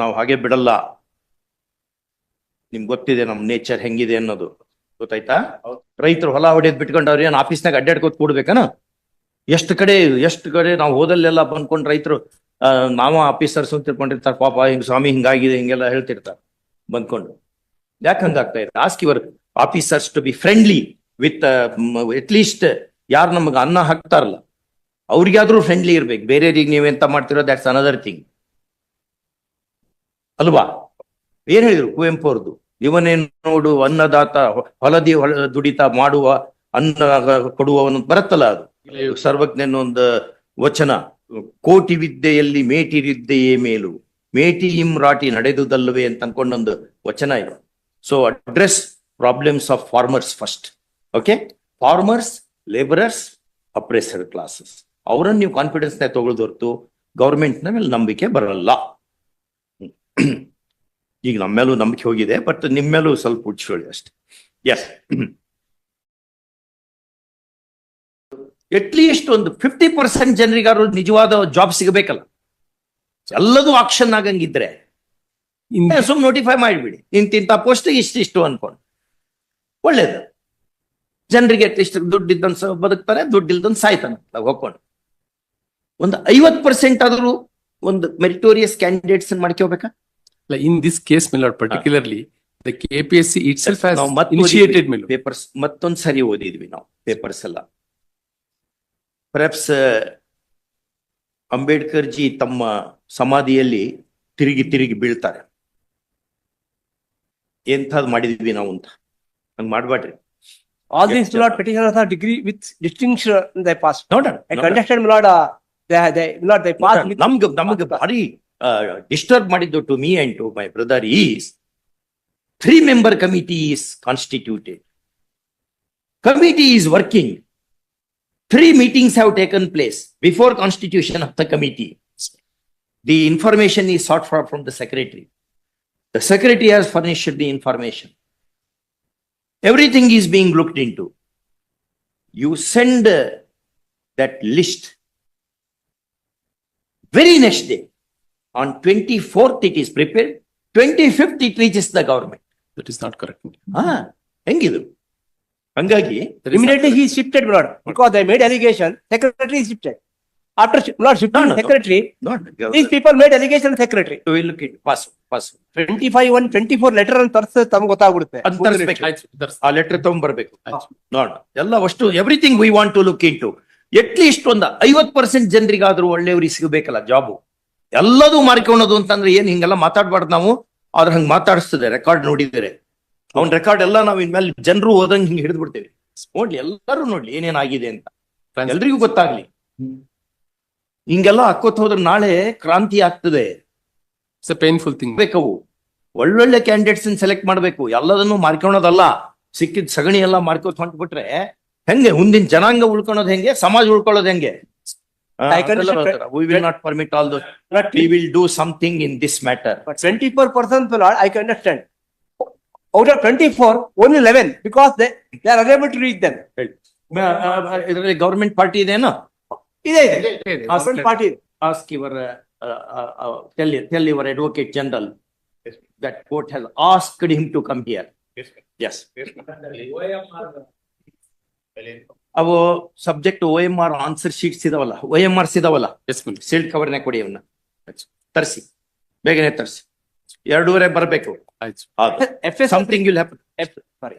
ನಾವು ಹಾಗೆ ಬಿಡಲ್ಲ. ನಿಮ್ಗೆ ಗೊತ್ತಿದೆ ನಮ್ ನೇಚರ್ ಹೆಂಗಿದೆ ಅನ್ನೋದು. ಗೊತ್ತಾಯ್ತಾ? ರೈತರು ಹೊಲ ಹೊಡೆಯದ್ ಬಿಟ್ಕೊಂಡು ಅವ್ರು ಏನ್ ಆಫೀಸ್ನಾಗ ಅಡ್ಡಾಡ್ಕೋತ್ ಕೂಡ್ಬೇಕನ? ಎಷ್ಟು ಕಡೆ ಎಷ್ಟು ಕಡೆ ನಾವು ಹೋದಲ್ಲೆಲ್ಲ ಬಂದ್ಕೊಂಡು ರೈತರು ನಾವ ಆಫೀಸರ್ಸ್ ಅಂತ ತಿಳ್ಕೊಂಡಿರ್ತಾರೆ ಪಾಪ ಹಿಂಗ್ ಸ್ವಾಮಿ ಹಿಂಗಾಗಿದೆ ಹಿಂಗೆಲ್ಲ ಹೇಳ್ತಿರ್ತಾರೆ ಬಂದ್ಕೊಂಡು. ಯಾಕೆ ಹಂಗಾಗ್ತಾ ಇದೆ? Ask ಇವರ್ officers to be friendly with at least ಯಾರು ನಮಗೆ ಅನ್ನ ಹಾಕ್ತಾರಲ್ಲ ಅವ್ರಿಗಾದ್ರೂ ಫ್ರೆಂಡ್ಲಿ ಇರ್ಬೇಕು. ಬೇರೆಯವ್ರಿಗೆ ನೀವೆಂತ ಮಾಡ್ತಿರೋ ದಟ್ಸ್ ಅನದರ್ ಥಿಂಗ್ ಅಲ್ವಾ? ಏನ್ ಹೇಳಿದ್ರು ಕುವೆಂಪು ಅವ್ರದ್ದು ಇವನೇ ನೋಡು, ಅನ್ನದಾತ, ಹೊಲದಿ ಹೊಲ ದುಡಿತ, ಮಾಡುವ, ಅನ್ನ ಕೊಡುವವನು ಬರತ್ತಲ್ಲ ಅದು. ಸರ್ವಜ್ಞನ ಒಂದು ವಚನ, ಕೋಟಿ ವಿದ್ಯೆಯಲ್ಲಿ ಮೇಟಿ ವಿದ್ಯೆಯೇ ಮೇಲು. ಮೇಟಿ ಇಮ್ರಾಟಿ ರಾಟಿ ನಡೆದುದಲ್ಲವೇ ಅಂತ ಅನ್ಕೊಂಡೊಂದು ವಚನ ಇದೆ. So address problems of farmers first okay farmers labourers oppressor classes ಅವರನ್ನು ನೀವು ಕಾನ್ಫಿಡೆನ್ಸ್ ತಗೊಳ್ದು ಹೊರತು ಗೌರ್ಮೆಂಟ್ ಮೇಲೆ ನಂಬಿಕೆ ಬರಲ್ಲ. ಈಗ ನಮ್ಮ ಮೇಲೂ ನಂಬಿಕೆ ಹೋಗಿದೆ ಬಟ್ ನಿಮ್ಮೇಲೂ ಸ್ವಲ್ಪ ಉಡ್ಸ್ಕೊಳ್ಳಿ ಅಷ್ಟೆ. ಎಸ್ ಅಟ್ಲೀಸ್ಟ್ ಒಂದು ಫಿಫ್ಟಿ ಪರ್ಸೆಂಟ್ ಜನರಿಗಾರು ನಿಜವಾದ ಜಾಬ್ ಸಿಗಬೇಕಲ್ಲ. ಎಲ್ಲದೂ ಆಕ್ಷನ್ ಆಗಂಗಿದ್ರೆ ಸುಮ್ ನೋಟಿಫೈ ಮಾಡಿಬಿಡಿ. ಇಂತಿಂತ ಪೋಸ್ಟ್ ಇಷ್ಟಿಷ್ಟು ಅನ್ಕೊಂಡು. ಒಳ್ಳೇದು. ಜನರಿಗೆ ಅಟ್ಲೀಸ್ಟ್ ದುಡ್ಡು ಇದ್ದಂತ ಬದುಕ್ತಾರೆ ದುಡ್ಡು ಇಲ್ದನ್ ಸಾಯ್ತಾನೆ. ಹೋಗ್ಕೊಂಡು. ಒಂದು ಐವತ್ ಪರ್ಸೆಂಟ್ ಆದ್ರೂ ಒಂದು meritorious candidates ಮಾಡ್ಕೋಬೇಕಾ in this case milord particularly the K P S C it self initiated mill papers ಮತ್ತೊಂದು ಸರಿ ಓದಿದ್ವಿ ನಾವು ಪೇಪರ್ಸ್ ಎಲ್ಲಾ. ಪ್ರಪ್ಸ್ ಅಂಬೇಡ್ಕರ್ ಜಿ ತಮ್ಮ ಸಮಾಧಿಯಲ್ಲಿ ತಿರುಗಿ ತಿರುಗಿ ಬೀಳ್ತಾರೆ. ಎಂಥದ್ದು ಮಾಡಿದ್ವಿ ನಾವು ಅಂತ. ಹಂಗೆ ಮಾಡಬೇಡ್ರಿ. All things milord particular degree with distinction they pass ನೋಡೋಣ I can understand milord they milord they pass ನಮ್ಗೆ ನಮ್ಗೆ ಭಾರಿ ಡಿಸ್ಟರ್ಬ್ ಮಾಡಿದ್ದು to me and to my brother is three member committee is constituted committee is working three meetings have taken place before constitution of the committee the information is sought for from the secretary the secretary has furnished the information everything is being looked in to you send that list. Very next day, on twenty-fourth it is prepared, twenty-fifth it reaches the government. That is not correct. ಹಾ ಹೆಂಗಿದು ಹಂಗಾಗಿ That is not Immediately correct. he is shifted, my lord, because i made allegation, secretary shifted. After, sh- my lord, shifted No, no, no. secretary, not these people made allegation secretary. we look at pass pass Twenty-five, one, twenty-four letter ಅಂತ ತರ್ಸ ತಮ್ಗೆ ಗೊತ್ತಾಗ್ಬಿಡುತ್ತೆ. ಅಂತ ತರಿಸ್ಬೇಕು ಆಯ್ತು, that's- ಆ letter ತಗೊಂಡ್ಬರ್ಬೇಕು ಆಯ್ತು. ನೋಡ ಎಲ್ಲ ಅಷ್ಟು everything we want to look into at least ಒಂದು ಐವತ್ ಪರ್ಸೆಂಟ್ ಜನರಿಗಾದ್ರೂ ಒಳ್ಳೆಯವ್ರಿಗೆ ಸಿಗಬೇಕಲ್ಲ ಜಾಬು ಎಲ್ಲದೂ ಮಾರ್ಕೊಳ್ಳೋದು ಅಂತಂದ್ರೆ ಏನ್ ಹಿಂಗೆಲ್ಲ ಮಾತಾಡ್ಬಾರ್ದು ನಾವು? ಆದ್ರೆ ಹಂಗ್ ಮಾತಾಡಿಸ್ತದೆ ರೆಕಾರ್ಡ್ ನೋಡಿದರೆ. ಅವ್ನ ರೆಕಾರ್ಡ್ ಎಲ್ಲ ನಾವು ಇನ್ಮೇಲೆ ಜನರು ಹೋದಂಗ್ ಹಿಂಗ್ ಹಿಡಿದು ಬಿಡ್ತೇವೆ ನೋಡ್ಲಿ ಎಲ್ಲರೂ ನೋಡ್ಲಿ ಏನೇನಾಗಿದೆ ಅಂತ. ಎಲ್ರಿಗೂ ಗೊತ್ತಾಗ್ಲಿ. ಹಿಂಗೆಲ್ಲ ಹಾಕೋತ್ ಹೋದ್ರೆ ನಾಳೆ ಕ್ರಾಂತಿ ಆಗ್ತದೆ. Painful thing. ಬೇಕವು ಒಳ್ಳೊಳ್ಳೆ ಕ್ಯಾಂಡಿಡೇಟ್ಸ್ ಸೆಲೆಕ್ಟ್ ಮಾಡ್ಬೇಕು. ಎಲ್ಲದನ್ನು ಮಾರ್ಕೊಳೋದಲ್ಲ ಸಿಕ್ಕಿದ ಸಗಣಿ ಎಲ್ಲ ಮಾರ್ಕೋತ್ ಹೊಂಟ್ಬಿಟ್ರೆ ಹೆಂಗೆ? ಮುಂದಿನ ಜನಾಂಗ ಉಳ್ಕೊಳೋದು ಹೆಂಗೆ? ಸಮಾಜ ಉಳ್ಕೊಳ್ಳೋದ್ ಹೆಂಗೆ? I can understand. We will not permit all those But we will do something in this matter but twenty-four percent, my lord, I can understand. Out of twenty-four, only eleven, because they, they are unable to reach them. ಇದರಲ್ಲಿ government party ಇದೆನೋ ಇದೆ ಇದೆ. Government party ಇದೆ. ask your uh, uh, uh, uh, tell tell your advocate general that court has asked him ಅವು subject O M R answer sheets ಇದಾವಲ್ಲ O M Rs ಇದಾವಲ್ಲ. Yes. Sealed ಕವರ್ನೇ ಕೊಡಿ ಅವನ್ನ ತರಿಸಿ. ಬೇಗನೆ ತರಿಸಿ. ಎರಡೂವರೆ ಬರಬೇಕು. ಎಫ್ ಎಸ್ ಸಮಥಿಂಗ್ ವಿಲ್ ಹ್ಯಾಪನ್ ಎಫ್ sorry.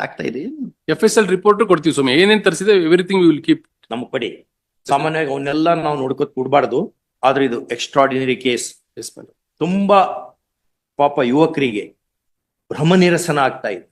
ಆಗ್ತಾ ಇದೆ FSL report ಕೊಡ್ತೀವಿ ಸ್ವಾಮಿ. ಏನೇನ್ ತರಿಸಿದೆ ಎವ್ರಿಥಿಂಗ್ ವಿಲ್ ಕೀಪ್ ನಮಗ್ ಕೊಡಿ. ಸಾಮಾನ್ಯವಾಗಿ ಅವನ್ನೆಲ್ಲ ನಾವು ನೋಡ್ಕೊತ್ ಕೊಡ್ಬಾರ್ದು. ಆದ್ರೆ ಇದು ಎಕ್ಸ್ಟ್ರಾಡಿನರಿ ಕೇಸ್ ಎಸ್ ತುಂಬಾ ಪಾಪ ಯುವಕರಿಗೆ ಭ್ರಮ ನಿರಸನ ಆಗ್ತಾ ಇದೆ.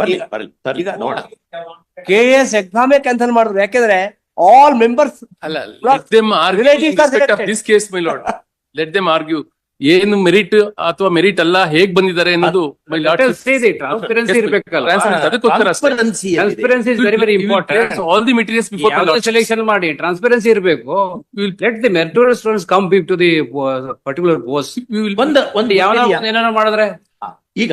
ಬರ್ಲಿ ಬರ್ಲಿ ತರ್ಲಿ ಈಗ ನೋಡ ಕೆ ಎಸ್ ಎಕ್ಸಾಮ್ ಕ್ಯಾನ್ಸಲ್ ಮಾಡಿದ್ರು. ಯಾಕೆಂದ್ರೆ ಆಲ್ ಮೆಂಬರ್ಸ್ ಅಲ್ಲ relatives are let them argue ಏನು ಮೆರಿಟ್ ಅಥವಾ ಮೆರಿಟ್ ಅಲ್ಲ ಹೇಗ್ ಬಂದಿದ್ದಾರೆ ಅನ್ನೋದು Let ಇರ್ಬೇಕಲ್ಲ. ಅದಕ್ಕೋಸ್ಕರ ಅಷ್ಟೇ. Transparency is very very important all the materials before selection ಮಾಡಿ ಟ್ರಾನ್ಸ್ಪರೆನ್ಸಿ ಇರಬೇಕು. Let the meritorious students come to the particular post ಒಂದು ಒಂದ್ ಯಾವ ಏನಾರ ಮಾಡಿದ್ರೆ? ಈಗ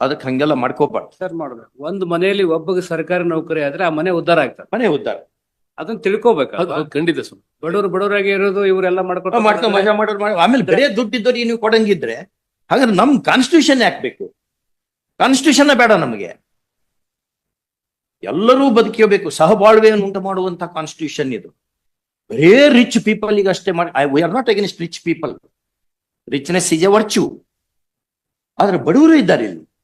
ಅದಕ್ಕೆ ಹಂಗೆಲ್ಲ ಮಾಡ್ಕೋಬಾರ್ದು. ಸರ್ ಮಾಡ್ಬೇಕು. ಒಂದು ಮನೆಯಲ್ಲಿ ಒಬ್ಬಗೆ ಸರ್ಕಾರಿ ನೌಕರಿ ಆದ್ರೆ ಆ ಮನೆ ಉದ್ಧಾರ ಆಗ್ತದೆ. ಮನೆ ಉದ್ದಾರ ಅದನ್ನ ತಿಳ್ಕೊಬೇಕು ಅದು- ಖಂಡಿತ ಸ್ವಾಮಿ ಬಡವರು ಬಡವರಾಗಿ ಇರೋದು ಇವರೆಲ್ಲ ಮಾಡ್ಕೊಂಡು ಮಾಡ್ಕೊ ಮಜಾ ಮಾಡೋರು ಮಾಡಿ ಆಮೇಲೆ ಬೇರೆ ದುಡ್ಡಿದ್ದವ್ರಿಗೆ ನೀವು ಕೊಡಂಗಿದ್ರೆ ಹಾಗಾದ್ರೆ ನಮ್ ಕಾನ್ಸ್ಟಿಟ್ಯೂಷನ್ ಯಾಕೆ ಕಾನ್ಸ್ಟಿಟ್ಯೂಷನ್ ಬೇಡ ನಮಗೆ. ಎಲ್ಲರೂ ಬದುಕಬೇಕು ಸಹಬಾಳ್ವೆಯನ್ನು ಉಂಟು ಮಾಡುವಂತ ಕಾನ್ಸ್ಟಿಟ್ಯೂಷನ್ ಇದು. ಬರೇ ರಿಚ್ ಪೀಪಲ್ ಈಗ ಅಷ್ಟೇ ಮಾಡಿ we are not against rich people richness is a virtue ಆದ್ರೆ ಬಡವರು ಇದ್ದಾರೆ ಇಲ್ಲಿ.